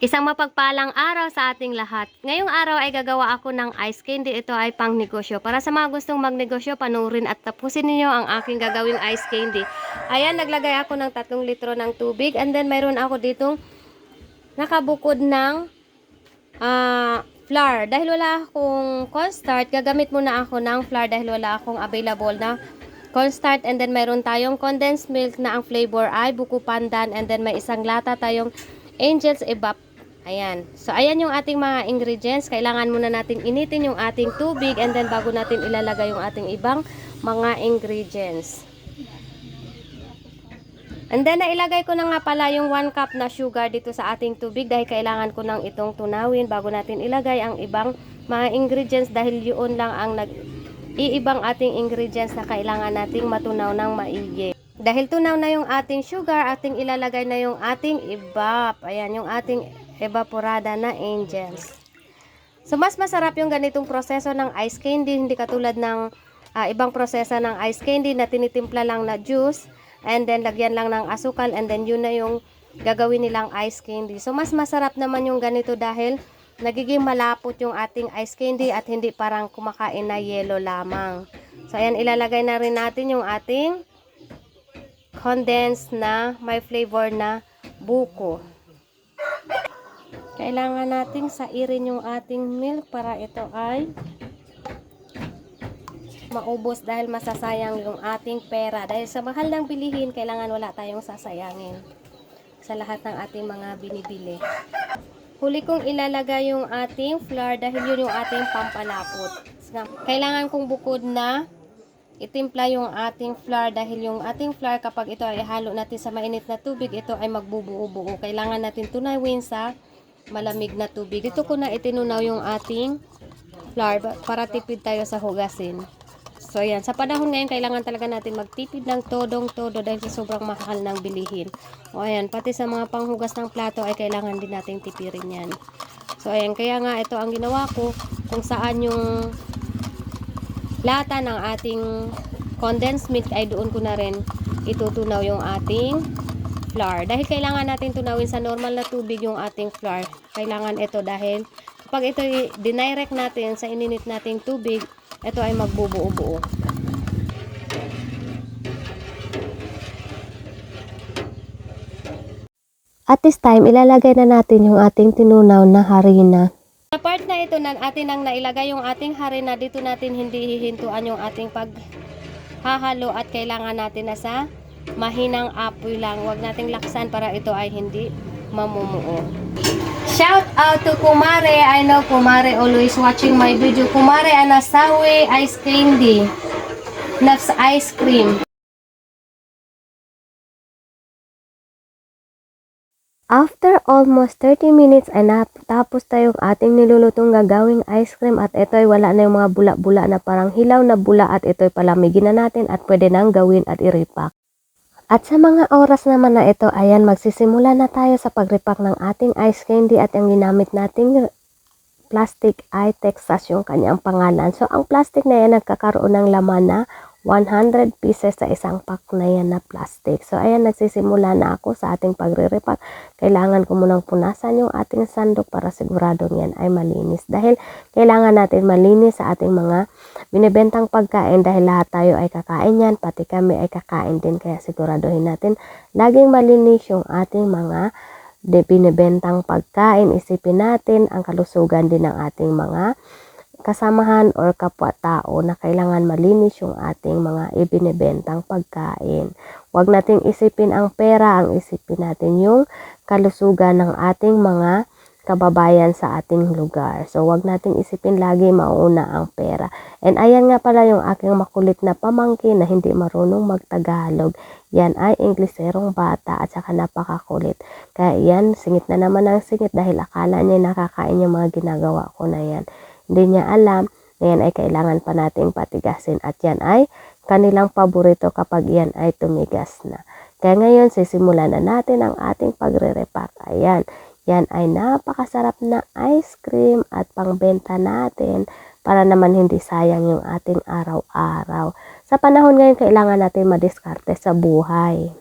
Isang mapagpalang araw sa ating lahat. Ngayong araw ay gagawa ako ng ice candy. Ito ay pang negosyo. Para sa mga gustong magnegosyo, panurin at tapusin ninyo ang aking gagawing ice candy. Ayan, naglagay ako ng 3 litro ng tubig. And then, mayroon ako ditong nakabukod ng ah, flour. Dahil wala akong cornstarch, gagamit muna ako ng flour dahil wala akong available na cornstarch. And then, mayroon tayong condensed milk na ang flavor ay buko pandan. And then, may isang lata tayong Angel's Evap. Ayan. So, ayan yung ating mga ingredients. Kailangan muna natin initin yung ating tubig and then bago natin ilalagay yung ating ibang mga ingredients. And then, nailagay ko na nga pala yung 1 cup na sugar dito sa ating tubig dahil kailangan ko nang itong tunawin bago natin ilagay ang ibang mga ingredients dahil yun lang ang nag iibang ating ingredients na kailangan nating matunaw ng maigi. Dahil tunaw na yung ating sugar, ating ilalagay na yung ating evap. Ayan, yung ating evaporada na angels. So, mas masarap yung ganitong proseso ng ice candy, hindi katulad ng ah, ibang proseso ng ice candy na tinitimpla lang na juice and then lagyan lang ng asukal and then yun na yung gagawin nilang ice candy. So, mas masarap naman yung ganito dahil nagiging malapot yung ating ice candy at hindi parang kumakain na yelo lamang. So, ayan, ilalagay na rin natin yung ating condensed na may flavor na buko. Kailangan nating sairin yung ating milk para ito ay maubos dahil masasayang yung ating pera. Dahil sa mahal ng bilihin, kailangan wala tayong sasayangin sa lahat ng ating mga binibili. Huli kong ilalagay yung ating flour dahil yun yung ating pampalapot. Kailangan kong bukod na itimpla yung ating flour dahil yung ating flour kapag ito ay halo natin sa mainit na tubig, ito ay magbubuo-buo. Kailangan natin tunawin sa malamig na tubig. Dito ko na itinunaw yung ating flour para tipid tayo sa hugasin. So, ayan. Sa panahon ngayon, kailangan talaga natin magtipid ng todong-todo dahil sobrang mahal ng bilihin. O, ayan. Pati sa mga panghugas ng plato ay kailangan din natin tipirin yan. So, ayan. Kaya nga, ito ang ginawa ko kung saan yung lata ng ating condensed milk ay doon ko na rin itutunaw yung ating flour. Dahil kailangan natin tunawin sa normal na tubig yung ating flour. Kailangan ito dahil kapag ito dinirect natin sa ininit nating tubig, ito ay magbubuo-buo. At this time, ilalagay na natin yung ating tinunaw na harina. Sa part na ito na atin ang nailagay yung ating harina, dito natin hindi hihintuan yung ating paghahalo at kailangan natin na sa mahinang apoy lang. Huwag nating laksan para ito ay hindi mamumuo. Shout out to Kumare. I know Kumare always watching my video. Kumare Anasawe Ice Candy. Loves ice cream. After almost 30 minutes ay natapos tayong ating nilulutong gagawing ice cream at ito ay wala na yung mga bula-bula na parang hilaw na bula at ito ay palamigin na natin at pwede nang gawin at i-repack. At sa mga oras naman na ito, ayan, magsisimula na tayo sa pag-repack ng ating ice candy at ang ginamit nating plastic ay Texas yung kanyang pangalan. So, ang plastic na yan nagkakaroon ng laman na 100 pieces sa isang pack na yan na plastic. So, ayan, nagsisimula na ako sa ating pagre-repack. Kailangan ko munang punasan yung ating sandok para siguradong yan ay malinis. Dahil kailangan natin malinis sa ating mga binibentang pagkain dahil lahat tayo ay kakain yan, pati kami ay kakain din. Kaya siguraduhin natin laging malinis yung ating mga binibentang pagkain. Isipin natin ang kalusugan din ng ating mga kasamahan or kapwa-tao na kailangan malinis yung ating mga ibinibentang pagkain. Huwag nating isipin ang pera, ang isipin natin yung kalusugan ng ating mga kababayan sa ating lugar. So, wag nating isipin lagi mauna ang pera. And ayan nga pala yung aking makulit na pamangkin na hindi marunong magtagalog. Yan ay Ingleserong bata at saka napakakulit. Kaya yan, singit na naman ang singit dahil akala niya nakakain yung mga ginagawa ko na yan. Hindi niya alam na yan ay kailangan pa nating patigasin at yan ay kanilang paborito kapag yan ay tumigas na. Kaya ngayon, sisimulan na natin ang ating pagre-repack. Ayan, yan ay napakasarap na ice cream at pangbenta natin para naman hindi sayang yung ating araw-araw. Sa panahon ngayon, kailangan natin madiskarte sa buhay.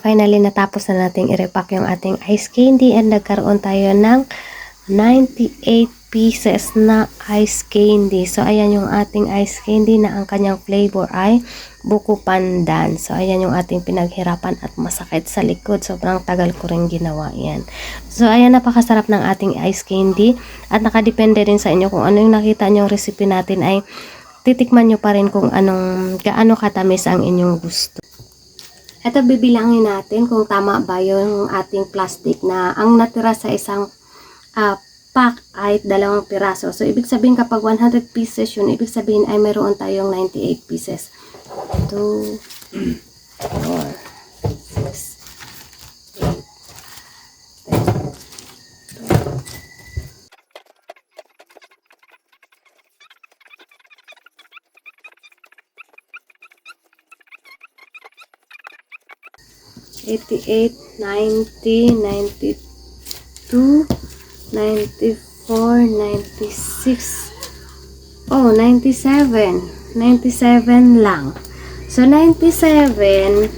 Finally natapos na nating i-repack yung ating ice candy and nagkaroon tayo ng 98 pieces na ice candy. So, ayan yung ating ice candy na ang kanyang flavor ay buko pandan. So, ayan yung ating pinaghirapan at masakit sa likod. Sobrang tagal ko rin ginawa yan. So, ayan napakasarap ng ating ice candy at nakadepende rin sa inyo kung ano yung nakita nyo recipe natin ay titikman nyo pa rin kung anong gaano katamis ang inyong gusto. Ito bibilangin natin kung tama ba yung ating plastic na ang natira sa isang ah, pack ay dalawang piraso. So, ibig sabihin kapag 100 pieces yun, ibig sabihin ay meron tayong 98 pieces. 2, 4, 88, 90, 92, 94, 96, oh, 97. 97 lang. So, 97,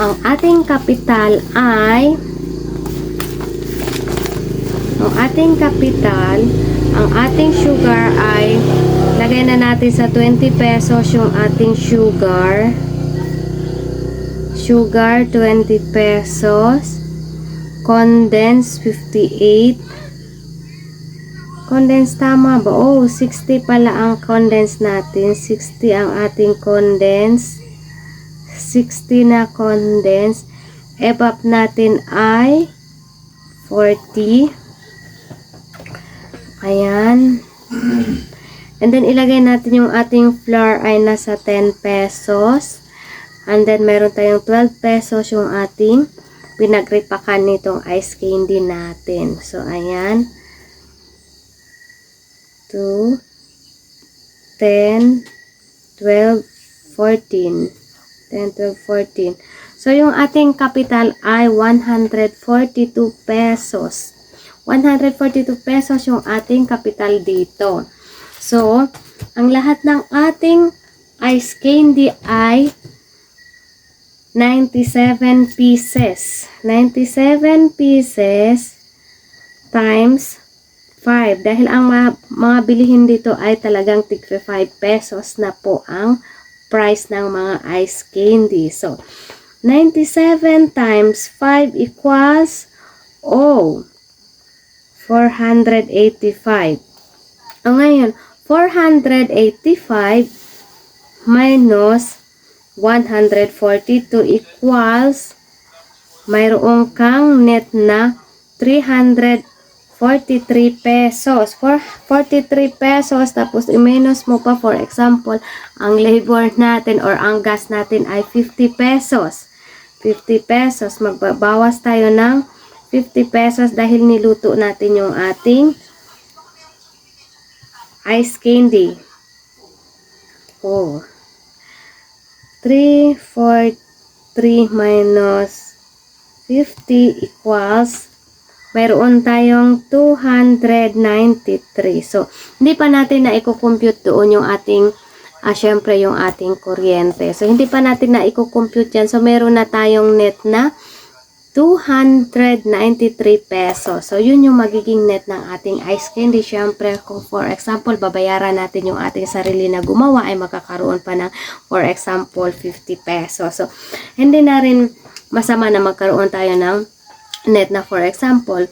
ang ating kapital ay ang ating kapital, ang ating sugar ay lagay na natin sa 20 pesos yung ating sugar. Sugar, 20 pesos. Condense, 58. Condense, tama ba? Oh, 60 pala ang condense natin. 60 ang ating condense. 60 na condense. EVAP natin ay 40. Ayan. And then, ilagay natin yung ating flour ay nasa 10 pesos. And then, meron tayong 12 pesos yung ating pinagripakan nitong ice candy natin. So, ayan. 2, 10, 12, 14. 10, 12, 14. So, yung ating capital ay 142 pesos. 142 pesos yung ating capital dito. So, ang lahat ng ating ice candy ay 97 pieces. 97 pieces times 5. Dahil ang mga, mga bilihin dito ay talagang tig 5 pesos na po ang price ng mga ice candy. So, 97 times 5 equals Oh, 485. O ngayon, 485 minus 142 equals mayroong kang net na 343 pesos. For 43 pesos, tapos i-minus mo pa, for example, ang labor natin or ang gas natin ay 50 pesos. 50 pesos. Magbabawas tayo ng 50 pesos dahil niluto natin yung ating ice candy. Oh. 3, 4, 3 minus 50 equals mayroon tayong 293. So, hindi pa natin na i-compute doon yung ating ah, syempre yung ating kuryente. So, hindi pa natin na i-compute yan. So, meron na tayong net na 293 pesos. So, yun yung magiging net ng ating ice candy. Siyempre, kung for example, babayaran natin yung ating sarili na gumawa, ay magkakaroon pa ng, for example, 50 pesos. So, hindi na rin masama na magkaroon tayo ng net na, for example,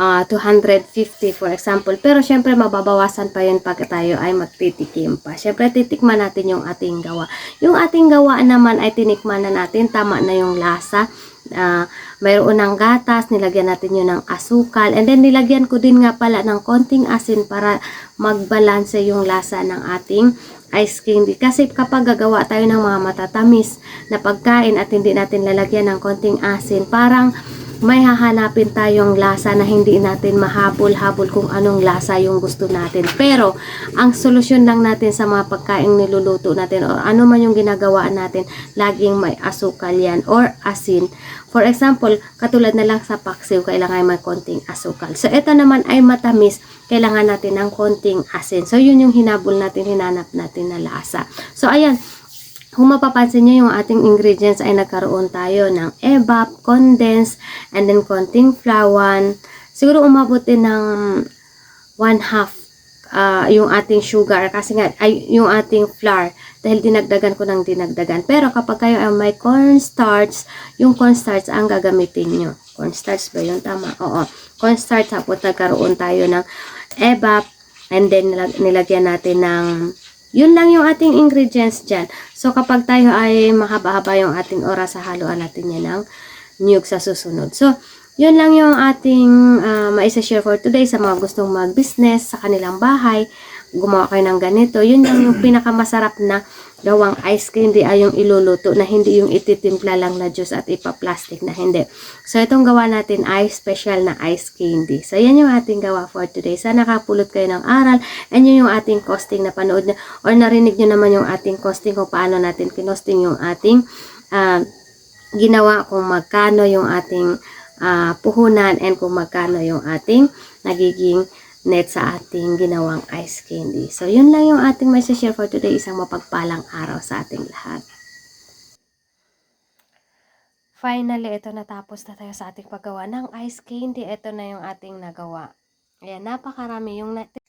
ah 250 for example. Pero syempre mababawasan pa yun pag tayo ay magtitikim pa. Syempre titikman natin yung ating gawa. Yung ating gawa naman ay tinikman na natin, tama na yung lasa. Ah, mayroon ng gatas, nilagyan natin yun ng asukal. And then nilagyan ko din nga pala ng konting asin para magbalanse yung lasa ng ating ice candy. Kasi kapag gagawa tayo ng mga matatamis na pagkain at hindi natin lalagyan ng konting asin, parang may hahanapin tayong lasa na hindi natin mahabol-habol kung anong lasa yung gusto natin. Pero, ang solusyon lang natin sa mga pagkain niluluto natin o ano man yung ginagawa natin, laging may asukal yan or asin. For example, katulad na lang sa paksiw, kailangan may konting asukal. So, ito naman ay matamis, kailangan natin ng konting asin. So, yun yung hinabol natin, hinanap natin na lasa. So, ayan, kung mapapansin nyo yung ating ingredients ay nagkaroon tayo ng evap, condense, and then konting flawan. Siguro umabot din ng one half ah, yung ating sugar kasi nga ay yung ating flour dahil dinagdagan ko ng dinagdagan. Pero kapag kayo ay may cornstarch, yung cornstarch ang gagamitin nyo. Cornstarch ba yun? Tama. Oo. Cornstarch tapos nagkaroon tayo ng evap and then nilag- nilagyan natin ng yun lang yung ating ingredients dyan. So, kapag tayo ay mahaba-haba yung ating oras, haluan natin yan ng niyog sa susunod. So, yun lang yung ating uh, maisa-share for today sa mga gustong mag-business sa kanilang bahay. Gumawa kayo ng ganito. Yun lang yung pinakamasarap na gawang ice candy ay yung iluluto na hindi yung ititimpla lang na juice at ipa-plastic na hindi. So, itong gawa natin ay special na ice candy. So, yan yung ating gawa for today. Sana nakapulot kayo ng aral and yun yung ating costing na panood nyo or narinig nyo naman yung ating costing kung paano natin kinosting yung ating ah, ginawa kung magkano yung ating ah, puhunan and kung magkano yung ating nagiging net sa ating ginawang ice candy. So, yun lang yung ating may share for today. Isang mapagpalang araw sa ating lahat. Finally, ito natapos na tayo sa ating paggawa ng ice candy. Ito na yung ating nagawa. Ayan, napakarami. Yung na-